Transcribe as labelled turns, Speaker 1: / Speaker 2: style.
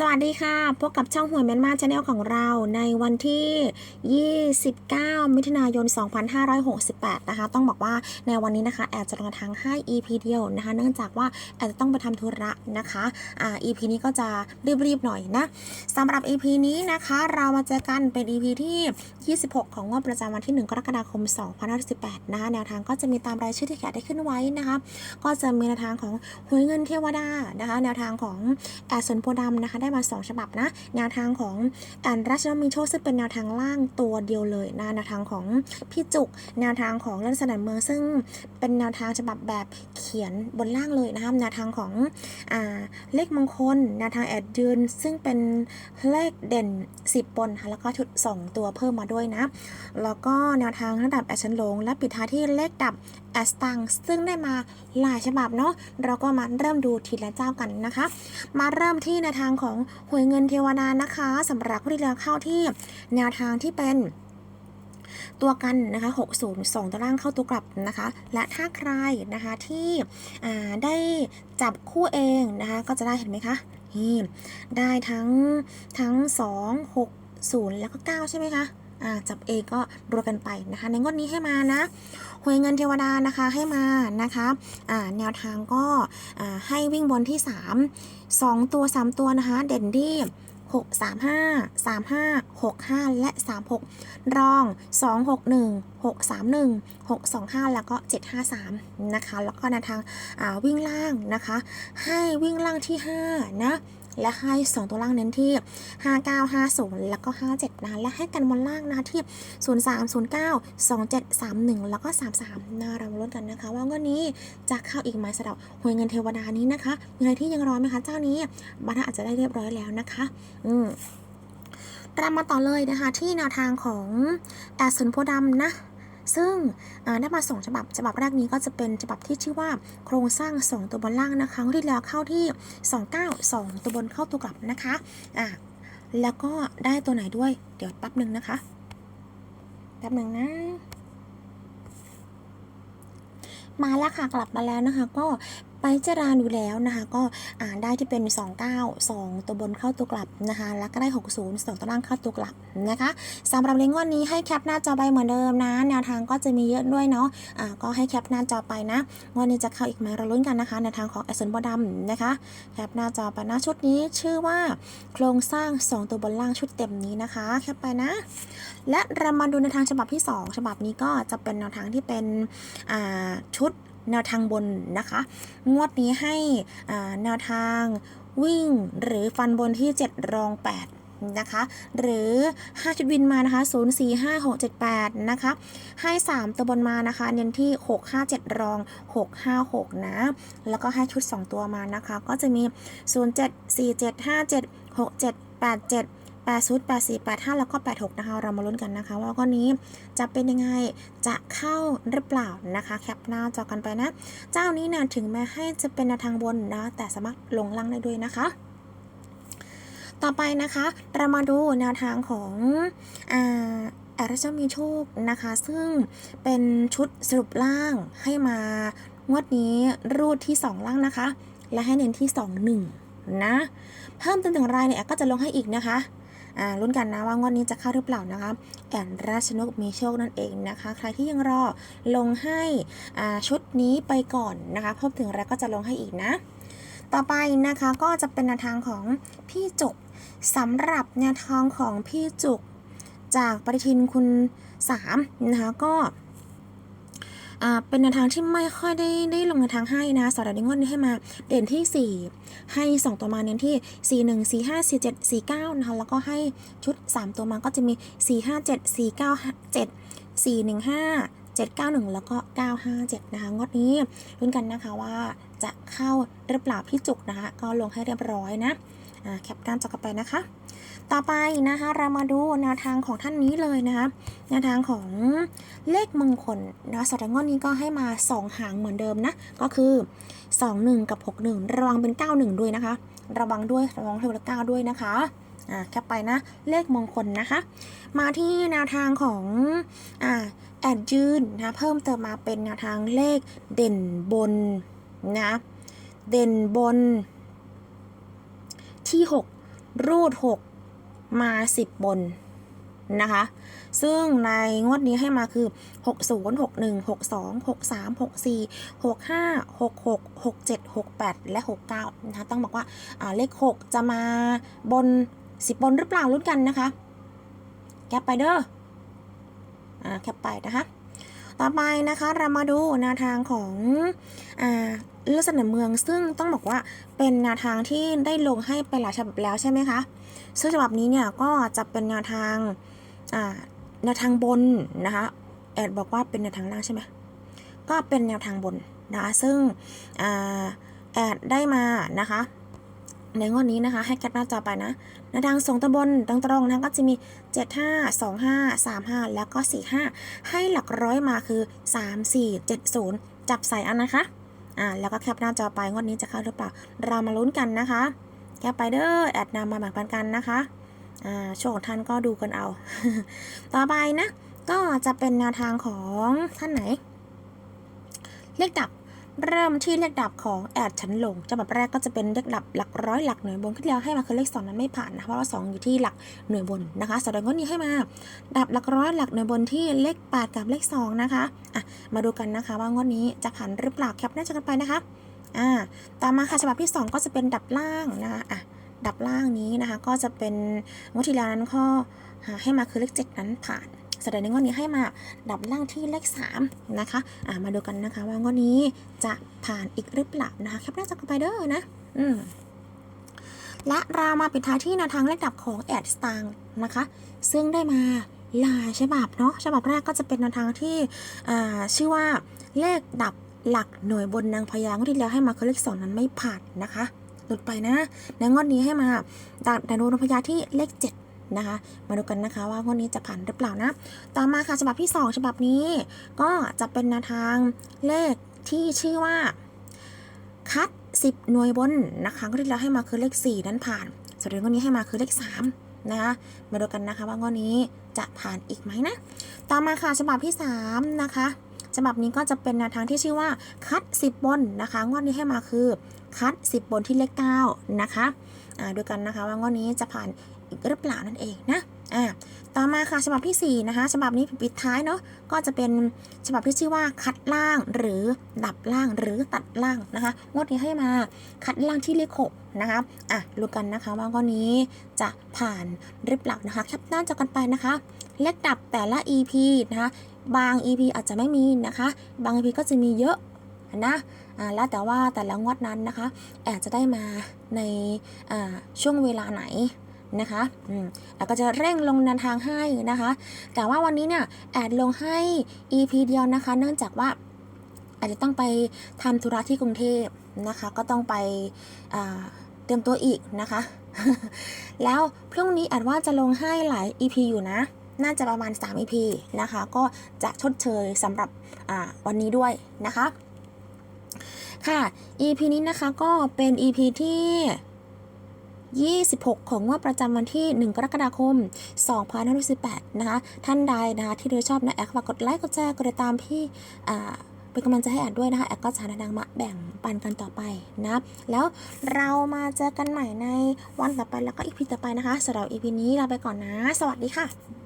Speaker 1: สวัสดีค่ะ พบกับช่องหวยแมนมาชาแนลของเราในวันที่ 29 มิถุนายน 2568 นะคะ ต้องบอกว่าในวันนี้นะคะ แอดจะลงทางให้ EP เดียวนะคะ เนื่องจากว่าแอดจะต้องไปทำธุระนะคะอ่า EP นี้ก็จะรีบๆหน่อยนะสำหรับ EP นี้นะคะ เรามาเจอกันเป็น EP ที่ 26 ของงวดประจำวันที่ 1 กรกฎาคม 2518นะคะ แนวทางก็จะมีตามรายชื่อที่แขกได้ขึ้นไว้นะคะ ก็จะมีแนวทางของหวยเงินเทวดานะคะ แนวทางของแอดสนโพดำนะคะได้มา 2 ฉบับนะ แนวทางของแอนราชนมีโชคซึ่งเป็นแนวทางล่างตัวเดียวเลยนะแนวทางของพี่จุก แนวทางของเล่นสนันเมืองซึ่งเป็นแนวทางฉบับแบบเขียนบนล่างเลยนะคะแนวทางของอ่าเลขมงคล แนวทางแอดยืนซึ่งเป็นเลขเด่น 10บนค่ะแล้วก็ชุด 2 ตัวเพิ่มมาด้วยนะ แล้วก็แนวทางระดับแอดชันลง และปิดท้ายที่เลขดับ แอสตังซึ่งได้มาหลายฉบับเนาะเราก็มาเริ่มดูทีละเจ้ากันนะคะ มาเริ่มที่แนวทางของหวยเงินเทวดานะคะสำหรับผู้ที่เลือกเข้าที่แนวทางที่เป็นตัวกันนะคะ 602 ตัวล่างเข้าตัวกลับนะคะ และถ้าใครนะคะที่ได้จับคู่เองนะคะ ก็จะได้เห็นไหมคะนี่ได้ทั้งทั้ง 2 6 0 แล้วก็ 9 ใช่ไหมคะ จับเอก็รวมกันไปนะคะ ในงวดนี้ให้มานะหวยเงินเทวดานะคะให้มานะคะแนวทางก็ให้วิ่งบนที่ 3 2 ตัว 3 ตัวนะคะ เด่นที่6 3 5 3 5 6 5 และ 3 6 รอง 2 6 1 6 3 1 6 2 5 แล้วก็ 7 5 3 นะคะ แล้วก็แนวทางวิ่งล่างนะคะ ให้วิ่งล่างที่ 5 นะ และให้2ตัวล่างเน้นที่ 5950 แล้วก็ 57นะคะและให้กันบนล่างนะคะที่ 0309 2731 แล้วก็ 33นะเรามาลุ้นกันนะคะ ว่าวันนี้จะเข้าอีกไหมสำหรับหวยเงินเทวดานี้นะคะมีอะไรที่ยังรอไหมคะเจ้านี้บัตรอาจจะได้เรียบร้อยแล้วนะคะ อืมเรามาต่อเลยนะคะที่แนวทางของแอดสนโพดำนะ ซึ่งอ่าได้มาสองฉบับฉบับแรกนี้ก็จะเป็นฉบับที่ชื่อว่าโครงสร้าง 2 ตัวบนล่างนะคะที่แล้วเข้าที่ 29 2 ตัวบนเข้าตัวกลับนะคะอะแล้วก็ได้ตัวไหนด้วยเดี๋ยวแป๊บหนึ่งนะคะแป๊บหนึ่งนะมาแล้วค่ะกลับมาแล้วนะคะ ก็ ไปเจราดูแล้วนะคะ ก็อ่านได้ที่เป็น 29 2 ตัวบนเข้าตัวกลับนะคะ แล้วก็ได้ 60 2 ตัวล่างเข้าตัวกลับนะคะสำหรับเลงวดนี้ให้แคปหน้าจอไปเหมือนเดิมนะ แนวทางก็จะมีเยอะด้วยเนาะอ่าก็ให้แคปหน้าจอไปนะงวดนี้จะเข้าอีกไหมเราลุ้นกันนะคะแนวทางของแอสเซนบอดำนะคะแคปหน้าจอไปนะชุดนี้ชื่อว่าโครงสร้าง 2 ตัวบนล่างชุดเต็มนี้นะคะแคปไปนะ และเรามาดูในวทางฉบับที่ 2 ฉบับนี้ก็จะเป็นแนวทางที่เป็นอ่าชุด แนวทางบนนะคะ งวดนี้ให้แนวทางวิ่งหรือฟันบนที่ 7 รอง 8นะคะ หรือ 5 ชุดวินมานะคะ 0 4 5 6 7 8 นะคะ ให้ 3 ตัวบนมานะคะ เน้นที่ 6 5 7 รอง 6 5 6 นะ แล้วก็ให้ชุด 2 ตัวมานะคะ ก็จะมี 0 7 4 7 5 7 6 7 8 7 8 0 8 4 8 5 แล้วก็ 8 6 นะคะ เรามาลุ้นกันนะคะ ว่าก้อนนี้จะเป็นยังไงจะเข้าหรือเปล่านะคะ แคปหน้าจอกันไปนะ เจ้านี้นะถึงแม้ให้จะเป็นแนวทางบนนะ แต่สามารถลงล่างได้ด้วยนะคะต่อไปนะคะ เรามาดูแนวทางของอ่าแอรชมีโชคนะคะ ซึ่งเป็นชุดสรุปล่างให้มางวดนี้รูดที่ 2 ล่างนะคะ และให้เน้นที่ 2 1 นะ เพิ่มเติมถึงรายเนี่ยแอดก็จะลงให้อีกนะคะ ลุ้นกันนะว่างวดนี้จะเข้าหรือเปล่านะคะ แอนราชนกมีโชคนั่นเองนะคะ ใครที่ยังรอลงให้ชุดนี้ไปก่อนนะคะเพิ่มถึงแล้วก็จะลงให้อีกนะ ต่อไปนะคะก็จะเป็นแนวทางของพี่จุกสำหรับแนวทางของพี่จุกจากปฏิทินคุณสามนะคะก็ เป็นแนวทางที่ไม่ค่อยได้ได้ลงแนวทางให้นะสำหรับในงวดนี้ให้มาเด่นที่ 4 ให้ 2 ตัวมาเน้นที่ 4 1 4 5 4 7 4 9นะคะแล้วก็ให้ชุด 3 ตัวมาก็จะมี 4 5 7 4 9 7 4 1 5 791 แล้วก็ 957 นะคะ งวดนี้ลุ้นกันนะคะว่าจะเข้าหรือเปล่าพี่จุกนะคะ ก็ลงให้เรียบร้อยนะอ่าแคปการจอกันไปนะคะ ต่อไปนะคะเรามาดูแนวทางของท่านนี้เลยนะคะแนวทางของเลขมงคลนะสำหรับงวดนี้ก็ให้มา 2 หางเหมือนเดิมนะ ก็คือ 21 กับ 61 ระวังเป็น 91 ด้วยนะคะ ระวังด้วยระวังเทวดาด้วยนะคะอ่าแคปไปนะ เลขมงคลนะคะ มาที่แนวทางของอ่าแอดยืนนะเพิ่มเติมมาเป็นแนวทางเลขเด่นบนนะเด่นบนที่ 6 รูด 6 มา 10 บนนะคะ ซึ่งในงวดนี้ให้มาคือ 60 61 62 63 64 65 66 67 68 และ 69 นะคะ ต้องบอกว่าเลข 6 จะมาบน 10 บนหรือเปล่าลุ้นกันนะคะ แคปไปเด้ออ่าแคปไปนะคะ ต่อไปนะคะเรามาดูแนวทางของอ่า ลือดเสนอเมืองซึ่งต้องบอกว่าเป็นแนวทางที่ได้ลงให้ไปหลายฉบับแล้วใช่ไหมคะซึ่งฉบับนี้เนี่ยก็จะเป็นแนวทางแนวทางบนนะคะแอดบอกว่าเป็นแนวทางล่างใช่ไหมก็เป็นแนวทางบนนะคะซึ่งอแอดได้มานะคะในงวดนี้นะคะ ให้แคปหน้าจอไปนะแนวทางส่งตะบนตรงตรงๆนะก็จะมี 7 5 2 5 3 5 แล้วก็ 4 5 ให้หลักร้อยมาคือ 3 4 7 0 จับใส่อันนะคะ อ่าแล้วก็แคปหน้าจอไปงวดนี้จะเข้าหรือเปล่า เรามาลุ้นกันนะคะ แคปไปเด้อแอดนำมาแบ่งปันกันนะคะอ่าช่วงของท่านก็ดูกันเอา ต่อไปนะ ก็จะเป็นแนวทางของท่านไหน เลขดับ เริ่มที่เลขดับของแอดชั้นลงฉบับแรกก็จะเป็นเลขดับหลักร้อยหลักหน่วยบนที่แล้วให้มาคือเลขสองนั้นไม่ผ่านนะเพราะว่าสองอยู่ที่หลักหน่วยบนนะคะสำหรับงวดนี้ให้มา ดับหลักร้อยหลักหน่วยบนที่เลขแปดกับเลขสองนะคะอะมาดูกันนะคะว่างวดนี้จะผ่านหรือเปล่าแคปหน้าจอกันไปนะคะอ่าต่อมาค่ะฉบับที่สองก็จะเป็นดับล่างนะคะอะดับล่างนี้นะคะก็จะเป็นงวดที่แล้วนั้นข้อให้มาคือเลขเจ็ดนั้นผ่าน แสดงในงวดนี้ให้มาดับล่างที่เลข3นะคะอ่ามาดูกันนะคะว่างวดนี้จะผ่านอีกหรือเปล่านะคะแคปหน้าจอกันไปเด้อนะอืมและเรามาปิดท้ายที่แนวทางเลขดับของแอดสตางนะคะ ซึ่งได้มาหลายฉบับเนาะฉบับแรกก็จะเป็นแนวทางที่อ่าชื่อว่าเลขดับหลักหน่วยบนนางพญางที่แล้วให้มาคือเลขสองนั้นไม่ผ่านนะคะหลุดไปนะในงวดนี้ให้มาดับดานุนางพญาที่เลขเจ็ด นะคะ มาดูกันนะคะว่างวดนี้จะผ่านหรือเปล่านะ ต่อมาค่ะฉบับที่ 2 ฉบับนี้ ก็จะเป็นแนวทางเลขที่ชื่อว่า คัด 10 หน่วยบนนะคะก็ที่เราให้มาคือเลข 4 นั้นผ่าน ส่วนงวดนี้ให้มาคือเลข 3 นะคะ มาดูกันนะคะว่างวดนี้จะผ่านอีกไหมนะ ต่อมาค่ะฉบับที่ 3 นะคะฉบับนี้ก็จะเป็นแนวทางที่ชื่อว่าคัด 10 บนนะคะงวดนี้ให้มาคือคัด 10 บนที่เลข9นะคะดูกันนะคะว่างวดนี้จะผ่าน อีกหรือเปล่านั่นเองนะอ่าต่อมาค่ะฉบับที่ 4 นะคะ ฉบับนี้ปิดท้ายเนาะก็จะเป็นฉบับที่ชื่อว่าคัดล่างหรือดับล่างหรือตัดล่างนะคะงวดนี้ให้มาคัดล่างที่เลขหกนะคะอะรู้กันนะคะว่างวดนี้จะผ่านหรือเปล่านะคะแคปหน้าจอกันไปนะคะ เลขดับแต่ละ EP นะคะบาง EP อาจจะไม่มีนะคะ บาง EP ก็จะมีเยอะนะแล้วแต่ว่าแต่ละงวดนั้นนะคะอาจจะได้มาในช่วงเวลาไหน นะคะอืมแล้วก็จะเร่งลงแนทางให้นะคะ แต่ว่าวันนี้เนี่ยแอดลงให้ EP เดียวนะคะ เนื่องจากว่าอาจจะต้องไปทำธุระที่กรุงเทพนะคะ ก็ต้องไปเตรียมตัวอีกนะคะ แล้วพรุ่งนี้อาจว่าจะลงให้หลาย EP อยู่นะ น่าจะประมาณ 3 EP นะคะ ก็จะชดเชยสำหรับวันนี้ด้วยนะคะ ค่ะ EP นี้นะคะก็เป็น EP ที่ 26 ของงวดประจำวันที่ 1 กรกฎาคม2568นะคะ ท่านใดนะคะที่ดูชอบนะแอดฝากกดไลค์ กดแชร์ กดติดตามพี่อ่าเป็นกำลังใจให้แอดด้วยนะคะแอดก็จะนางมาแบ่งปันกันต่อไปนะ แล้วเรามาเจอกันใหม่ในวันต่อไปแล้วก็อีพีต่อไปนะคะสำหรับอีพีนี้ลาไปก่อนนะ สวัสดีค่ะ